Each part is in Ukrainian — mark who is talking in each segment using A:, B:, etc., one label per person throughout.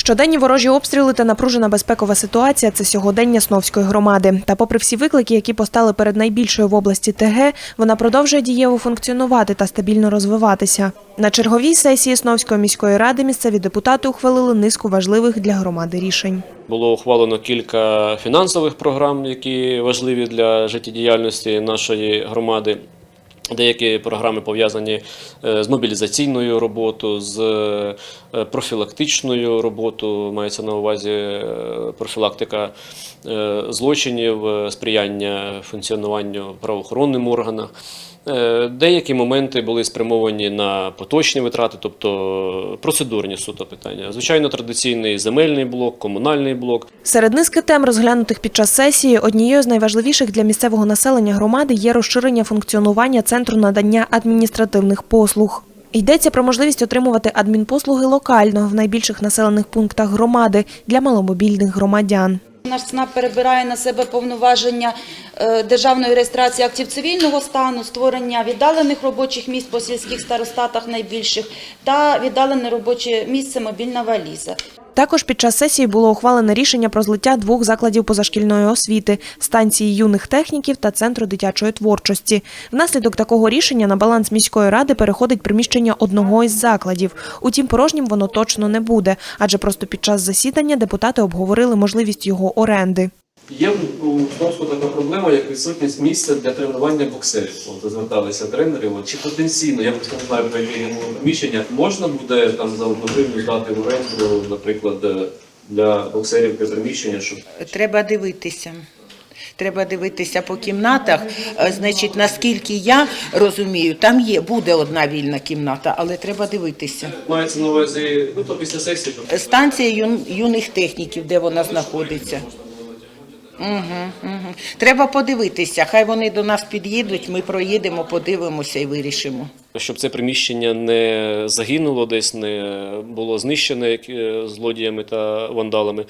A: Щоденні ворожі обстріли та напружена безпекова ситуація це сьогодення Сновської громади. Та попри всі виклики, які постали перед найбільшою в області ТГ, вона продовжує дієво функціонувати та стабільно розвиватися. На черговій сесії Сновської міської ради місцеві депутати ухвалили низку важливих для громади рішень.
B: Було ухвалено кілька фінансових програм, які важливі для життєдіяльності нашої громади. Деякі програми пов'язані е, з мобілізаційною роботою, з е, профілактичною роботою, мається на увазі е, профілактика злочинів, сприяння функціонуванню правоохоронним органам. Деякі моменти були спрямовані на поточні витрати, тобто процедурні суто питання. Звичайно, традиційний земельний блок, комунальний блок,
A: Серед низки тем, розглянутих під час сесії, однією з найважливіших для місцевого населення громади є розширення функціонування центру надання адміністративних послуг. Йдеться про можливість отримувати адмінпослуги локально в найбільших населених пунктах громади для маломобільних громадян.
C: Наш СНАП перебирає на себе повноваження е, державної реєстрації актів цивільного стану, створення віддалених робочих місць по сільських старостатах найбільших та віддалене робоче місце мобільна валіза.
A: Також під час сесії було ухвалене рішення про злиття двох закладів позашкільної освіти станції юних техніків та центру дитячої творчості. Внаслідок такого рішення на баланс міської ради переходить приміщення одного із закладів. Утім, порожнім воно точно не буде, адже просто під час засідання депутати обговорили можливість його оренди.
D: Є у Сновську така проблема, як відсутність місця для тренування боксерів. От зверталися тренери. От, чи потенційно, я просто не знаю про яке приміщення, можна буде там за одну гривню здати в оренду, наприклад, е, для боксерів те приміщення, щоб
E: Треба дивитися. Треба дивитися по кімнатах. Е, Значить, наскільки я розумію, там є, буде одна вільна кімната, але треба дивитися.
D: мається на увазі, ну то після сесії.
E: Станція юн, юних техніків, де вона знаходиться. Угу, угу. Треба подивитися. Хай вони до нас під'їдуть, ми проїдемо, подивимося і вирішимо.
B: щоб це приміщення не загинуло десь, не було знищене е, злодіями та вандалами.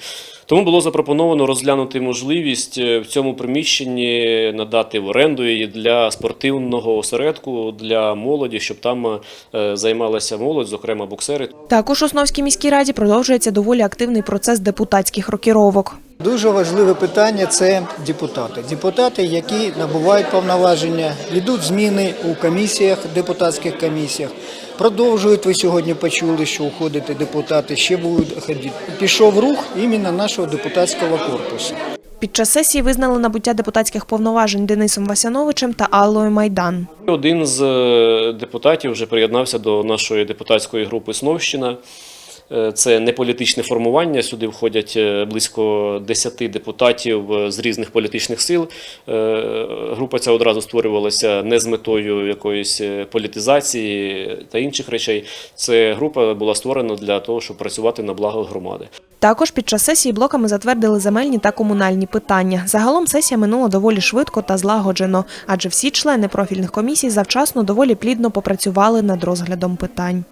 B: Тому було запропоновано розглянути можливість е, в цьому приміщенні надати в оренду її для спортивного осередку для молоді, щоб там е, займалася молодь, зокрема боксери.
A: Також у Сновській міській раді продовжується доволі активний процес депутатських рокіровок.
F: Дуже важливе питання це депутати. Депутати, які набувають повноваження, йдуть зміни у комісіях, депутатських комісіях. Продовжують, ви сьогодні почули, що уходити депутати, ще будуть ходити. Пішов рух іменно нашого депутатського корпусу.
A: Під час сесії визнали набуття депутатських повноважень Денисом Васяновичем та Аллою Майдан.
B: Один з е, депутатів вже приєднався до нашої депутатської групи Сновщина. Е, Це не політичне формування. Сюди входять е, близько 10 депутатів е, з різних політичних сил. Група ця одразу створювалася не з метою якоїсь політизації та інших речей. Це група була створена для того, щоб працювати на благо громади.
A: Також під час сесії блоками затвердили земельні та комунальні питання. Загалом сесія минула доволі швидко та злагоджено, адже всі члени профільних комісій завчасно доволі плідно попрацювали над розглядом питань.